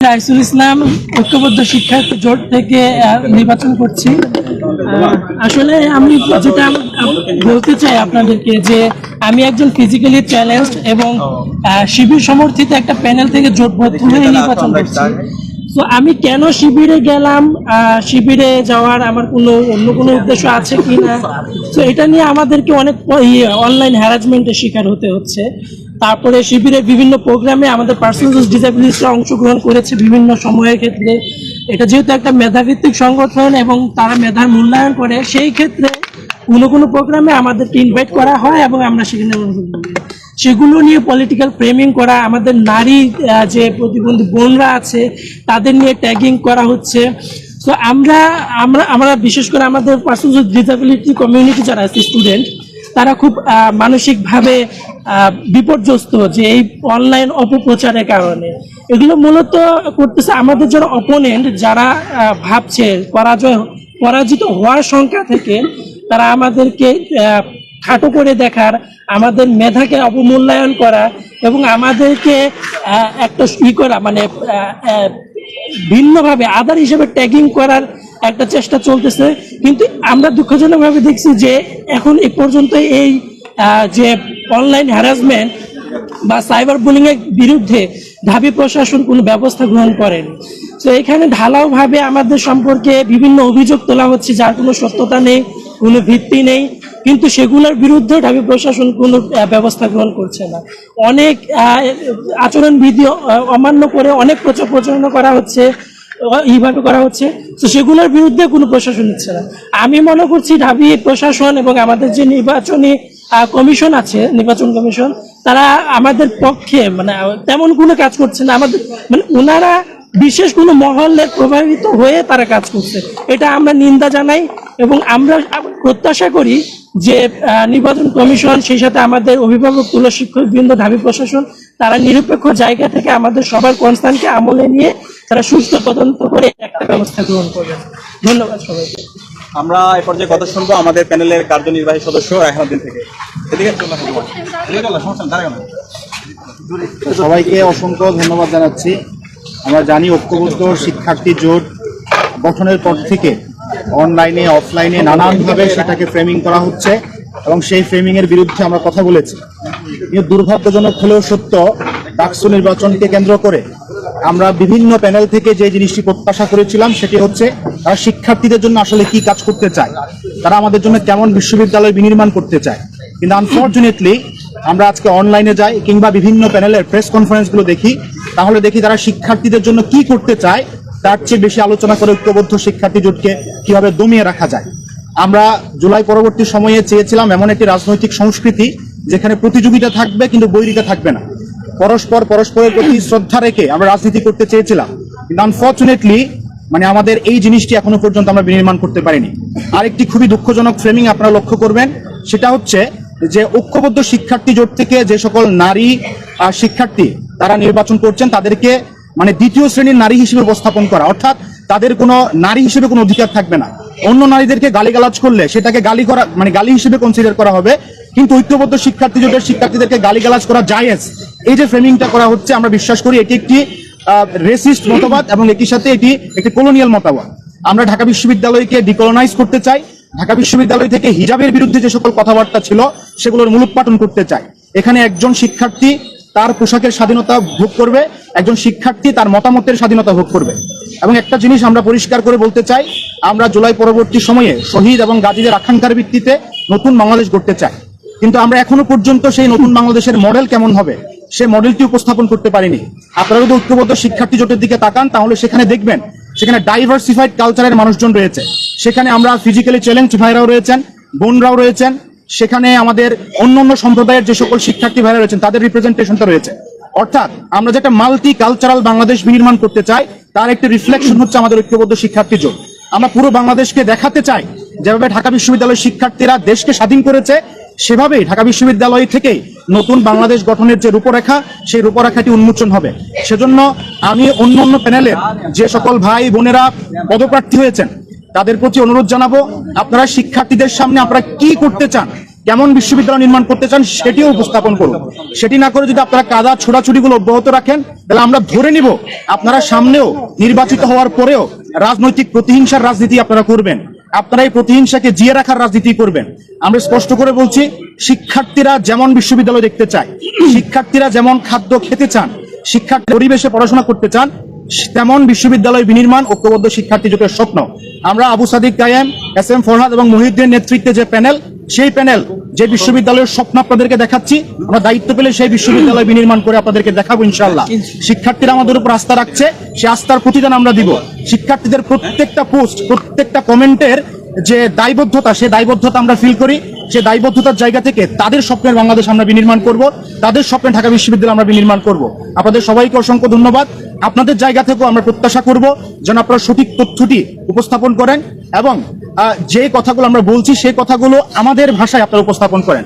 রাইসুল ইসলাম ঐক্যবদ্ধ শিক্ষার্থী জোট থেকে নির্বাচন করছি। আসলে আমি যেটা বলতে চাই আপনাদেরকে যে আমি একজন ফিজিক্যালি চ্যালেঞ্জড এবং শিবির সমর্থিত একটা প্যানেল থেকে জোটবদ্ধ হয়ে নির্বাচন করছি। তো আমি কেন শিবিরে গেলাম? আহ, শিবিরে যাওয়ার আমার কোনো অন্য কোনো উদ্দেশ্য আছে কি না? তো এটা নিয়ে আমাদেরকে অনেক অনলাইন হ্যারাসমেন্টের শিকার হতে হচ্ছে। তারপরে শিবিরের বিভিন্ন প্রোগ্রামে আমাদের পার্সোনাল ডিসেবিলিটিসরা অংশগ্রহণ করেছে বিভিন্ন সময়ের ক্ষেত্রে এটা যেহেতু একটা মেধাভিত্তিক সংগঠন এবং তারা মেধার মূল্যায়ন করে, সেই ক্ষেত্রে কোনো কোনো প্রোগ্রামে আমাদেরকে ইনভাইট করা হয় এবং আমরা সেখানে। সেগুলো নিয়ে পলিটিক্যাল ফ্রেমিং করা, আমাদের নারী যে প্রতিবন্ধী বোনরা আছে, তাদের নিয়ে ট্যাগিং করা হচ্ছে তো আমরা আমরা আমরা বিশেষ করে আমাদের পার্সোনাল ডিসাবিলিটি কমিউনিটি যারা আছে স্টুডেন্ট তারা খুব মানসিকভাবে বিপর্যস্ত যে এই অনলাইন অপপ্রচারের কারণে। এগুলো মূলত করতেছে আমাদের যারা অপোনেন্ট যারা ভাবছে পরাজয়, পরাজিত হওয়ার সংখ্যা থেকে, তারা আমাদেরকে খাটো করে দেখার, আমাদের মেধাকে অবমূল্যায়ন করা এবং আমাদেরকে একটা ই করা মানে ভিন্নভাবে আধার হিসেবে ট্যাগিং করার একটা চেষ্টা চলতেছে, কিন্তু আমরা দুঃখজনকভাবে দেখছি যে এখন এ পর্যন্ত এই যে অনলাইন হ্যারাসমেন্ট বা সাইবার বুলিং এর বিরুদ্ধে ঢাবি প্রশাসন কোনো ব্যবস্থা গ্রহণ করেন। তো এখানে ঢালাওভাবে আমাদের সম্পর্কে বিভিন্ন অভিযোগ তোলা হচ্ছে, যার কোনো সত্যতা নেই, কোনো ভিত্তি নেই, কিন্তু সেগুলোর বিরুদ্ধে ঢাবি প্রশাসন কোনো ব্যবস্থা গ্রহণ করছে না। অনেক আচরণবিধি অমান্য করে অনেক প্রচার প্রচারণা করা হচ্ছে। এইভাবে করা হচ্ছে। তো সেগুলোর বিরুদ্ধে কোনো প্রশাসন নিচ্ছে না। আমি মনে করছি ঢাবি প্রশাসন এবং আমাদের যে নির্বাচনী কমিশন আছে, নির্বাচন কমিশন, তারা আমাদের পক্ষে মানে তেমন কোনো কাজ করছে না। আমাদের মানে ওনারা বিশেষ কোনো মহলে প্রভাবিত হয়ে তারা কাজ করছে। এটা আমরা নিন্দা জানাই এবং আমরা প্রত্যাশা করি যে নির্বাচন কমিশন, সেই সাথে আমাদের অভিভাবক তুলো শিক্ষক বৃন্দ ঢাবি প্রশাসন তারা নিরপেক্ষ জায়গা থেকে আমাদের সবার কনস্টান্টকে আমলে নিয়ে তারা সুস্থ তদন্ত করে একটা ব্যবস্থা গ্রহণ করবেন ধন্যবাদ সবাইকে। আমরা এ পর্যায়ে কথা শুনব আমাদের প্যানেলের কার্যনির্বাহী সদস্য রায়হানুদ্দিন থেকে। এদিকে। সবাইকে অসংখ্য ধন্যবাদ জানাচ্ছি। আমরা জানি ঐক্যবদ্ধ শিক্ষার্থী জোট গঠনের পর থেকে অনলাইনে অফলাইনে নানানভাবে সেটাকে ফ্রেমিং করা হচ্ছে এবং সেই ফ্রেমিংয়ের বিরুদ্ধে আমরা কথা বলেছি। দুর্ভাগ্যজনক হলেও সত্য, ডাকসু নির্বাচনকে কেন্দ্র করে আমরা বিভিন্ন প্যানেল থেকে যে জিনিসটি প্রত্যাশা করেছিলাম সেটি হচ্ছে তারা শিক্ষার্থীদের জন্য আসলে কি কাজ করতে চায়, তারা আমাদের জন্য কেমন বিশ্ববিদ্যালয় বিনির্মাণ করতে চায়। কিন্তু আনফর্চুনেটলি আমরা আজকে অনলাইনে যাই কিংবা বিভিন্ন প্যানেলের প্রেস কনফারেন্সগুলো দেখি, তাহলে দেখি তারা শিক্ষার্থীদের জন্য কি করতে চায়, তার চেয়ে বেশি আলোচনা করে ঐক্যবদ্ধ শিক্ষার্থী জোটকে কীভাবে দমিয়ে রাখা যায়। আমরা জুলাই পরবর্তী সময়ে চেয়েছিলাম এমন একটি রাজনৈতিক সংস্কৃতি যেখানে প্রতিযোগিতা থাকবে কিন্তু বৈরিতা থাকবে না। পরস্পর পরস্পরের প্রতি শ্রদ্ধা রেখে আমরা রাজনীতি করতে চেয়েছিলাম। কিন্তু আনফর্চুনেটলি মানে আমাদের এই জিনিসটি এখনও পর্যন্ত আমরা বিনির্মাণ করতে পারিনি। আরেকটি খুবই দুঃখজনক ফ্রেমিং আপনারা লক্ষ্য করবেন, সেটা হচ্ছে যে ঐক্যবদ্ধ শিক্ষার্থী জোট থেকে যে সকল নারী শিক্ষার্থী তারা নির্বাচন করছেন, তাদেরকে মানে দ্বিতীয় শ্রেণির নারী হিসেবে উপস্থাপন করা। অর্থাৎ তাদের কোনো নারী হিসেবে কোনো অধিকার থাকবে না। অন্য নারীদেরকে গালিগালাজ করলে সেটাকে গালি করা মানে গালি হিসেবে কনসিডার করা হবে। কিন্তু ঐক্যবদ্ধ শিক্ষার্থী জোটের শিক্ষার্থীদেরকে গালিগালাজ করা জায়েজ। এই যে ফ্রেমিংটা করা হচ্ছে, আমরা বিশ্বাস করি এটি একটি রেসিস্ট মতবাদ এবং একই সাথে এটি একটি কলোনিয়াল মতবাদ। আমরা ঢাকা বিশ্ববিদ্যালয়কে ডিকলোনাইজ করতে চাই। ঢাকা বিশ্ববিদ্যালয় থেকে হিজাবের বিরুদ্ধে যে সকল কথাবার্তা ছিল, সেগুলোর মূলোৎপাটন করতে চাই। এখানে একজন শিক্ষার্থী তার পোশাকের স্বাধীনতা ভোগ করবে, একজন শিক্ষার্থী তার মতামতের স্বাধীনতা ভোগ করবে। এবং একটা জিনিস আমরা পরিষ্কার করে বলতে চাই, আমরা জুলাই পরবর্তী সময়ে শহীদ এবং গাজীদের আকাঙ্ক্ষার ভিত্তিতে নতুন বাংলাদেশ গড়তে চাই। কিন্তু আমরা এখনও পর্যন্ত সেই নতুন বাংলাদেশের মডেল কেমন হবে? সে মডেলটি উপস্থাপন করতে পারিনি। আপনারা যদি ঐক্যবদ্ধ শিক্ষার্থী জোটের দিকে তাকান, তাহলে সেখানে দেখবেন, সেখানে ডাইভার্সিফাইড কালচারের মানুষজন রয়েছে। সেখানে আমরা ফিজিক্যালি চ্যালেঞ্জ ভাইরাও রয়েছেন, বোনরাও রয়েছেন। সেখানে আমাদের অন্য অন্য সম্প্রদায়ের যে সকল শিক্ষার্থী ভাইরা রয়েছেন, তাদের রিপ্রেজেন্টেশনটা রয়েছে। অর্থাৎ আমরা যেটা মাল্টি কালচারাল বাংলাদেশ বিনির্মাণ করতে চাই, তার একটি রিফ্লেকশন হচ্ছে আমাদের ঐক্যবদ্ধ শিক্ষার্থী জোট। আমরা পুরো বাংলাদেশকে দেখাতে চাই যেভাবে ঢাকা বিশ্ববিদ্যালয়ের শিক্ষার্থীরা দেশকে স্বাধীন করেছে, সেভাবেই ঢাকা বিশ্ববিদ্যালয় থেকে নতুন বাংলাদেশ গঠনের যে রূপরেখা, সেই রূপরেখাটি উন্মোচন হবে। সেজন্য আমি অন্য অন্য প্যানেলের যে সকল ভাই বোনেরা পদপ্রার্থী হয়েছেন, তাদের প্রতি অনুরোধ জানাব, আপনারা শিক্ষার্থীদের সামনে আপনারা কি করতে চান, কেমন বিশ্ববিদ্যালয় নির্মাণ করতে চান, সেটিও উপস্থাপন করুন। সেটি না করে যদি আপনারা কাদা ছোড়াছুড়িগুলো অব্যাহত রাখেন, তাহলে আমরা ধরে নিব, আপনারা সামনেও নির্বাচিত হওয়ার পরেও রাজনৈতিক প্রতিহিংসার রাজনীতি আপনারা করবেন। আপনারা এই প্রতিহিংসাকে জিয়ে রাখার রাজনীতি করবেন। আমরা স্পষ্ট করে বলছি, শিক্ষার্থীরা যেমন বিশ্ববিদ্যালয় দেখতে চায়, শিক্ষার্থীরা যেমন খাদ্য খেতে চান শিক্ষার্থী পরিবেশে পড়াশোনা করতে চান, তেমন বিশ্ববিদ্যালয় বিনির্মাণ ঐক্যবদ্ধ শিক্ষার্থী জোটের স্বপ্ন। আমরা আবু সাদিক কায়েম এস এম ফরহাদ এবং মহিউদ্দিনের নেতৃত্বে যে প্যানেল সেই প্যানেল যে বিশ্ববিদ্যালয়ের স্বপ্ন আপনাদেরকে দেখাচ্ছি, আমরা দায়িত্ব পেলে সেই বিশ্ববিদ্যালয় বিনির্মাণ করে আপনাদেরকে দেখাবো ইনশাল্লাহ শিক্ষার্থীরা আমাদের উপর আস্থা রাখছে, সে আস্থার প্রতিদান আমরা দিব। শিক্ষার্থীদের প্রত্যেকটা পোস্ট, প্রত্যেকটা কমেন্টের যে দায়বদ্ধতা, সে দায়বদ্ধতা আমরা ফিল করি। সে দায়বদ্ধতার জায়গা থেকে তাদের স্বপ্নের বাংলাদেশ আমরা বিনির্মাণ করব, তাদের স্বপ্নে ঢাকা বিশ্ববিদ্যালয় আমরা বিনির্মাণ করব। আপনাদের সবাইকে অসংখ্য ধন্যবাদ। আপনাদের জায়গা থেকেও আমরা প্রত্যাশা করব, যেন আপনারা সঠিক তথ্যটি উপস্থাপন করেন এবং যে কথাগুলো আমরা বলছি সেই কথাগুলো আমাদের ভাষায় আপনারা উপস্থাপন করেন।